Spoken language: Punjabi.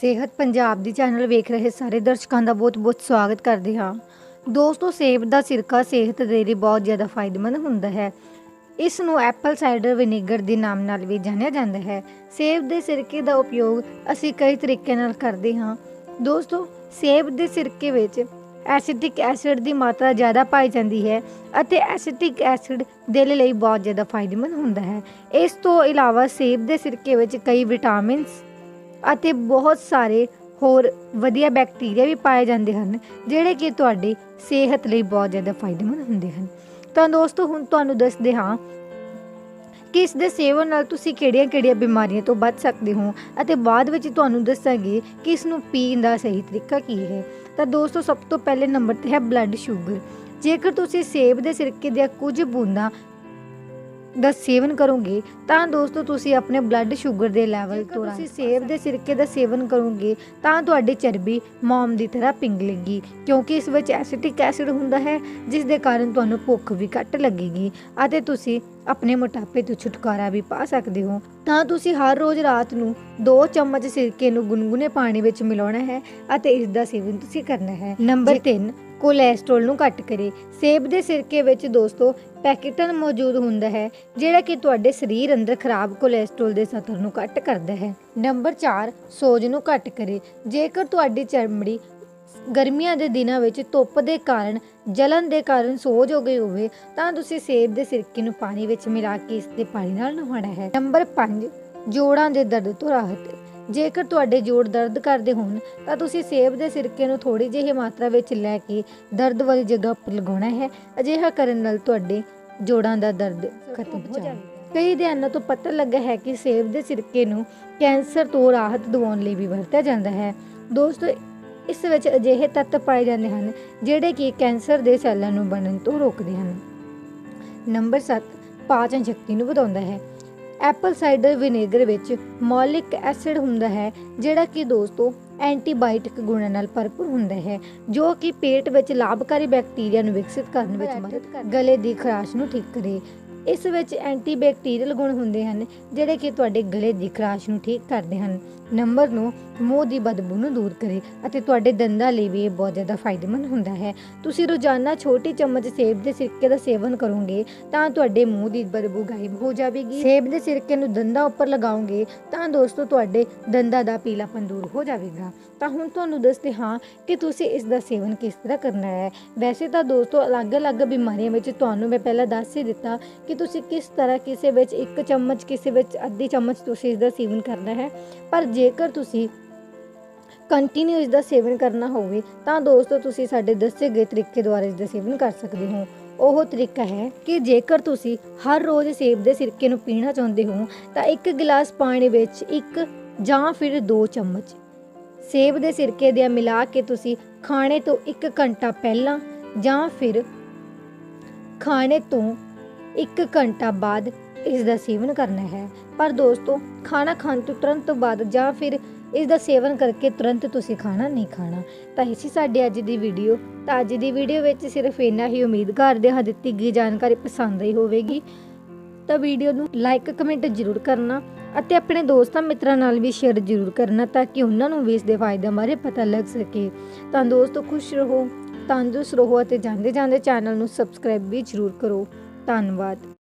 ਸਿਹਤ ਪੰਜਾਬ ਦੀ ਚੈਨਲ ਵੇਖ ਰਹੇ ਸਾਰੇ ਦਰਸ਼ਕਾਂ ਦਾ ਬਹੁਤ-ਬਹੁਤ ਸਵਾਗਤ ਕਰਦੇ ਹਾਂ। ਦੋਸਤੋ, ਸੇਬ ਦਾ ਸਿਰਕਾ ਸਿਹਤ ਦੇ ਲਈ ਬਹੁਤ ਜ਼ਿਆਦਾ ਫਾਇਦੇਮੰਦ ਹੁੰਦਾ ਹੈ। ਇਸ ਨੂੰ ਐਪਲ ਸਾਈਡਰ ਵਿਨੇਗਰ ਦੇ ਨਾਮ ਨਾਲ ਵੀ ਜਾਣਿਆ ਜਾਂਦਾ ਹੈ। ਸੇਬ ਦੇ ਸਿਰਕੇ ਦਾ ਉਪਯੋਗ ਅਸੀਂ ਕਈ ਤਰੀਕੇ ਨਾਲ ਕਰਦੇ ਹਾਂ। ਦੋਸਤੋ, ਸੇਬ ਦੇ ਸਿਰਕੇ ਵਿੱਚ ਐਸਿਟਿਕ ਐਸਿਡ ਦੀ ਮਾਤਰਾ ਜ਼ਿਆਦਾ ਪਾਈ ਜਾਂਦੀ ਹੈ ਅਤੇ ਐਸਿਟਿਕ ਐਸਿਡ ਦਿਲ ਲਈ ਬਹੁਤ ਜ਼ਿਆਦਾ ਫਾਇਦੇਮੰਦ ਹੁੰਦਾ ਹੈ। ਇਸ ਤੋਂ ਇਲਾਵਾ ਸੇਬ ਦੇ ਸਿਰਕੇ ਵਿੱਚ ਕਈ ਵਿਟਾਮਿਨਸ ਅਤੇ ਬਹੁਤ ਸਾਰੇ ਹੋਰ ਵਧੀਆ ਬੈਕਟੀਰੀਆ ਵੀ ਪਾਏ ਜਾਂਦੇ ਹਨ, ਜਿਹੜੇ ਕਿ ਤੁਹਾਡੀ ਸਿਹਤ ਲਈ ਬਹੁਤ ਜ਼ਿਆਦਾ ਫਾਇਦੇਮੰਦ ਹੁੰਦੇ ਹਨ। ਤਾਂ ਦੋਸਤੋ, ਹੁਣ ਤੁਹਾਨੂੰ ਦੱਸਦੇ ਹਾਂ ਕਿ ਇਸ ਦੇ ਸੇਵਨ ਨਾਲ ਤੁਸੀਂ ਕਿਹੜੀਆਂ-ਕਿਹੜੀਆਂ ਬਿਮਾਰੀਆਂ ਤੋਂ ਬਚ ਸਕਦੇ ਹੋ ਅਤੇ ਬਾਅਦ ਵਿੱਚ ਤੁਹਾਨੂੰ ਦੱਸਾਂਗੇ ਕਿ ਇਸ ਨੂੰ ਪੀਣ ਦਾ ਸਹੀ ਤਰੀਕਾ ਕੀ ਹੈ। ਤਾਂ ਦੋਸਤੋ, ਸਭ ਤੋਂ ਪਹਿਲੇ ਨੰਬਰ ਤੇ ਹੈ ਬਲੱਡ ਸ਼ੂਗਰ ਜੇਕਰ ਤੁਸੀਂ ਸੇਬ ਦੇ ਸਿਰਕੇ ਦੀਆਂ ਕੁਝ ਬੂੰਦਾਂ ਦਾ ਸੇਵਨ ਕਰੋਗੇ ਤਾਂ ਦੋਸਤੋ ਤੁਸੀਂ ਆਪਣੇ ਬਲੱਡ ਸ਼ੂਗਰ ਦੇ ਲੈਵਲ ਤੋਂ ਤੁਸੀਂ ਸੇਬ ਦੇ ਸਿਰਕੇ ਦਾ ਸੇਵਨ ਕਰੋਗੇ ਤਾਂ ਤੁਹਾਡੀ ਚਰਬੀ ਮੋਮ ਦੀ ਤਰ੍ਹਾਂ ਪਿੰਗਲੇਗੀ ਕਿਉਂਕਿ ਇਸ ਵਿੱਚ ਐਸਿਟਿਕ ਐਸਿਡ ਹੁੰਦਾ ਹੈ ਜਿਸ ਦੇ ਕਾਰਨ ਤੁਹਾਨੂੰ ਭੁੱਖ ਵੀ ਘੱਟ ਲੱਗੇਗੀ ਅਤੇ ਤੁਸੀਂ ਆਪਣੇ ਮੋਟਾਪੇ ਤੋਂ ਛੁਟਕਾਰਾ ਵੀ ਪਾ ਸਕਦੇ ਹੋ। ਤਾਂ ਤੁਸੀਂ ਹਰ ਰੋਜ਼ ਰਾਤ ਨੂੰ 2 ਚਮਚ ਸਿਰਕੇ ਨੂੰ ਗੁਨਗੁਨੇ ਪਾਣੀ ਵਿੱਚ ਮਿਲਾਉਣਾ ਹੈ ਅਤੇ ਇਸ ਦਾ ਸੇਵਨ ਤੁਸੀਂ ਕਰਨਾ ਹੈ। ਨੰਬਰ 3 ਕੋਲੇਸਟ੍ਰੋਲ ਨੂੰ ਘੱਟ ਕਰੇ ਸੇਬ ਦੇ ਸਿਰਕੇ ਵਿੱਚ ਦੋਸਤੋ ਪੈਕੇਟਨ ਮੌਜੂਦ ਹੁੰਦਾ ਹੈ ਜਿਹੜਾ ਕਿ ਤੁਹਾਡੇ ਸਰੀਰ ਅੰਦਰ ਖਰਾਬ ਕੋਲੇਸਟ੍ਰੋਲ ਦੇ ਸਤਰ ਨੂੰ ਘੱਟ ਕਰਦਾ ਹੈ। ਨੰਬਰ 4 ਸੋਜ ਨੂੰ ਘੱਟ ਕਰੇ। ਜੇਕਰ ਤੁਹਾਡੀ ਚਮੜੀ ਗਰਮੀਆਂ ਦੇ ਦਿਨਾਂ ਵਿੱਚ ਧੁੱਪ ਦੇ ਕਾਰਨ, ਜਲਨ ਦੇ ਕਾਰਨ ਸੋਜ ਹੋ ਗਈ ਹੋਵੇ, ਤਾਂ ਤੁਸੀਂ ਸੇਬ ਦੇ ਸਿਰਕੇ ਨੂੰ ਪਾਣੀ ਵਿੱਚ ਮਿਲਾ ਕੇ ਇਸ ਦੇ ਪਾਣੀ ਨਾਲ ਨਹਾਉਣਾ ਹੈ। ਨੰਬਰ 5 ਜੋੜਾਂ ਦੇ ਦਰਦ ਤੋਂ ਰਾਹਤ। ਜੇਕਰ ਤੁਹਾਡੇ ਜੋੜ ਦਰਦ ਕਰਦੇ ਹੋਣ, ਤਾਂ ਤੁਸੀਂ ਸੇਬ ਦੇ ਸਿਰਕੇ ਨੂੰ ਥੋੜੀ ਜਿਹੀ ਮਾਤਰਾ ਵਿੱਚ ਲੈ ਕੇ ਦਰਦ ਵਾਲੀ ਜਗ੍ਹਾ ਉੱਪਰ ਲਗਾਉਣਾ ਹੈ। ਅਜਿਹਾ ਕਰਨ ਨਾਲ ਤੁਹਾਡੇ ਜੋੜਾਂ ਦਾ ਦਰਦ ਖਤਮ ਹੋ ਜਾਵੇਗਾ। ਕਈ ਅਧਿਐਨਾਂ ਤੋਂ ਪਤਾ ਲੱਗਾ ਹੈ ਕਿ ਸੇਬ ਦੇ ਸਿਰਕੇ ਨੂੰ ਕੈਂਸਰ ਤੋਂ ਰਾਹਤ ਦਿਵਾਉਣ ਲਈ ਵੀ ਵਰਤਿਆ ਜਾਂਦਾ ਹੈ। ਦੋਸਤੋ ਇਸ ਵਿੱਚ ਅਜਿਹੇ ਤੱਤ ਪਾਏ ਜਾਂਦੇ ਹਨ ਜਿਹੜੇ ਕਿ ਕੈਂਸਰ ਦੇ ਸੈੱਲਾਂ ਨੂੰ ਬਣਨ ਤੋਂ ਰੋਕਦੇ ਹਨ। ਨੰਬਰ 7 ਪਾਚਨ ਸ਼ਕਤੀ ਨੂੰ ਵਧਾਉਂਦਾ ਹੈ। ਐਪਲ ਸਾਈਡਰ ਵਿਨੇਗਰ ਵਿੱਚ ਮੌਲਿਕ ਐਸਿਡ ਹੁੰਦਾ ਹੈ ਜਿਹੜਾ ਕਿ ਦੋਸਤੋ ਐਂਟੀਬਾਇਓਟਿਕ ਗੁਣਾਂ ਨਾਲ ਭਰਪੂਰ ਹੁੰਦਾ ਹੈ ਜੋ ਕਿ ਪੇਟ ਵਿੱਚ ਲਾਭਕਾਰੀ ਬੈਕਟੀਰੀਆ ਨੂੰ ਵਿਕਸਿਤ ਕਰਨ ਵਿੱਚ ਮਦਦ ਕਰਦਾ ਗਲੇ ਦੀ ਖਰਾਸ਼ ਨੂੰ ਠੀਕ ਕਰੇ। ਇਸ ਵਿੱਚ ਐਂਟੀਬੈਕਟੀਰੀਅਲ ਗੁਣ ਹੁੰਦੇ ਹਨ ਜਿਹੜੇ ਕਿ ਤੁਹਾਡੇ ਗਲੇ ਦੀ ਖਰਾਸ਼ ਨੂੰ ਠੀਕ ਕਰਦੇ ਹਨ। ਨੰਬਰ 9 ਮੂੰਹ ਦੀ ਬਦਬੂ ਨੂੰ ਦੂਰ ਕਰੇ ਅਤੇ ਤੁਹਾਡੇ ਦੰਦਾਂ ਲਈ ਵੀ ਇਹ ਬਹੁਤ ਜ਼ਿਆਦਾ ਫਾਇਦੇਮੰਦ ਹੁੰਦਾ ਹੈ। ਤੁਸੀਂ ਰੋਜ਼ਾਨਾ ਛੋਟੀ ਚਮਚ ਸੇਬ ਦੇ ਸਿਰਕੇ ਦਾ ਸੇਵਨ ਕਰੋਗੇ ਤਾਂ ਤੁਹਾਡੇ ਮੂੰਹ ਦੀ ਬਦਬੂ ਗਾਇਬ ਹੋ ਜਾਵੇਗੀ। ਸੇਬ ਦੇ ਸਿਰਕੇ ਨੂੰ ਦੰਦਾਂ ਉੱਪਰ ਲਗਾਓਗੇ ਤਾਂ ਦੋਸਤੋ ਤੁਹਾਡੇ ਦੰਦਾਂ ਦਾ ਪੀਲਾਪਨ ਦੂਰ ਹੋ ਜਾਵੇਗਾ। ਤਾਂ ਹੁਣ ਤੁਹਾਨੂੰ ਦੱਸਦੇ ਹਾਂ ਕਿ ਤੁਸੀਂ ਇਸ ਦਾ ਸੇਵਨ ਕਿਸ ਤਰ੍ਹਾਂ ਕਰਨਾ ਹੈ। ਵੈਸੇ ਤਾਂ ਦੋਸਤੋ ਅਲੱਗ-ਅਲੱਗ ਬਿਮਾਰੀਆਂ ਵਿੱਚ ਤੁਹਾਨੂੰ ਮੈਂ ਪਹਿਲਾਂ ਦੱਸ ਹੀ ਦਿੱਤਾ ਕਿ ਤੁਸੀਂ ਕਿਸ ਤਰ੍ਹਾਂ ਕਿਸੇ ਵਿੱਚ ਇੱਕ ਚਮਚ, ਕਿਸੇ ਵਿੱਚ ਅੱਧੀ ਚਮਚ ਤੁਸੀਂ ਇਸ ਦਾ ਸੇਵਨ ਕਰਨਾ ਹੈ। ਪਰ ਜੇਕਰ ਤੁਸੀਂ ਕੰਟੀਨਿਊ ਇਸ ਦਾ ਸੇਵਨ ਕਰਨਾ ਹੋਵੇ, ਤਾਂ ਦੋਸਤੋ ਤੁਸੀਂ ਸਾਡੇ ਦੱਸੇ ਗਏ ਤਰੀਕੇ ਦੁਆਰਾ ਇਸ ਦਾ ਸੇਵਨ ਕਰ ਸਕਦੇ ਹੋ। ਉਹ ਤਰੀਕਾ ਹੈ ਕਿ ਜੇਕਰ ਤੁਸੀਂ ਹਰ ਰੋਜ਼ ਸੇਬ ਦੇ ਸਿਰਕੇ ਨੂੰ ਪੀਣਾ ਚਾਹੁੰਦੇ ਹੋ, ਤਾਂ ਇੱਕ ਗਲਾਸ ਪਾਣੀ ਵਿੱਚ ਇੱਕ ਜਾਂ ਫਿਰ ਦੋ ਚਮਚ ਸੇਬ ਦੇ ਸਿਰਕੇ ਦੇ ਮਿਲਾ ਕੇ ਤੁਸੀਂ ਖਾਣੇ ਤੋਂ 1 ਘੰਟਾ ਪਹਿਲਾਂ ਜਾਂ ਫਿਰ ਖਾਣੇ ਤੋਂ 1 ਘੰਟਾ ਬਾਅਦ ਇਸ ਦਾ ਸੇਵਨ ਕਰਨਾ ਹੈ। ਪਰ ਦੋਸਤੋ, ਖਾਣਾ ਖਾਣ ਤੋਂ ਤੁਰੰਤ ਬਾਅਦ ਜਾਂ ਫਿਰ ਇਸ ਦਾ ਸੇਵਨ ਕਰਕੇ ਤੁਰੰਤ ਤੁਸੀਂ ਖਾਣਾ ਨਹੀਂ ਖਾਣਾ। ਤਾਂ ਇਹ ਸੀ ਸਾਡੀ ਅੱਜ ਦੀ ਵੀਡੀਓ ਤਾਂ ਅੱਜ ਦੀ ਵੀਡੀਓ ਵਿੱਚ ਸਿਰਫ ਇੰਨਾ ਹੀ ਉਮੀਦ ਕਰਦੇ ਹਾਂ ਦਿੱਤੀ ਗਈ ਜਾਣਕਾਰੀ ਪਸੰਦ ਆਈ ਹੋਵੇਗੀ। ਤਾਂ ਵੀਡੀਓ ਨੂੰ ਲਾਈਕ ਕਮੈਂਟ ਜ਼ਰੂਰ ਕਰਨਾ ਅਤੇ ਆਪਣੇ ਦੋਸਤਾਂ ਮਿੱਤਰਾਂ ਨਾਲ ਵੀ ਸ਼ੇਅਰ ਜ਼ਰੂਰ ਕਰਨਾ ਤਾਂ ਕਿ ਉਹਨਾਂ ਨੂੰ ਵੀ ਇਸ ਦੇ ਫਾਇਦੇ ਬਾਰੇ ਪਤਾ ਲੱਗ ਸਕੇ। ਤਾਂ ਦੋਸਤੋ, ਖੁਸ਼ ਰਹੋ, ਤੰਦਰੁਸਤ ਰਹੋ ਅਤੇ ਜਾਂਦੇ ਜਾਂਦੇ ਚੈਨਲ ਨੂੰ ਸਬਸਕ੍ਰਾਈਬ ਵੀ ਜ਼ਰੂਰ ਕਰੋ। ਧੰਨਵਾਦ।